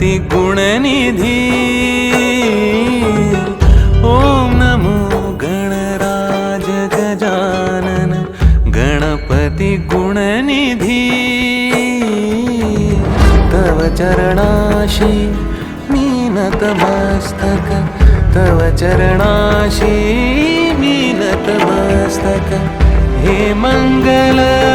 भक्ति गुण निधि ओम नमो गणराज गजानन गणपति गुण निधि तव चरणाशी मीनत मस्तक तव चरणाशी मीनतमस्तक। हे मंगला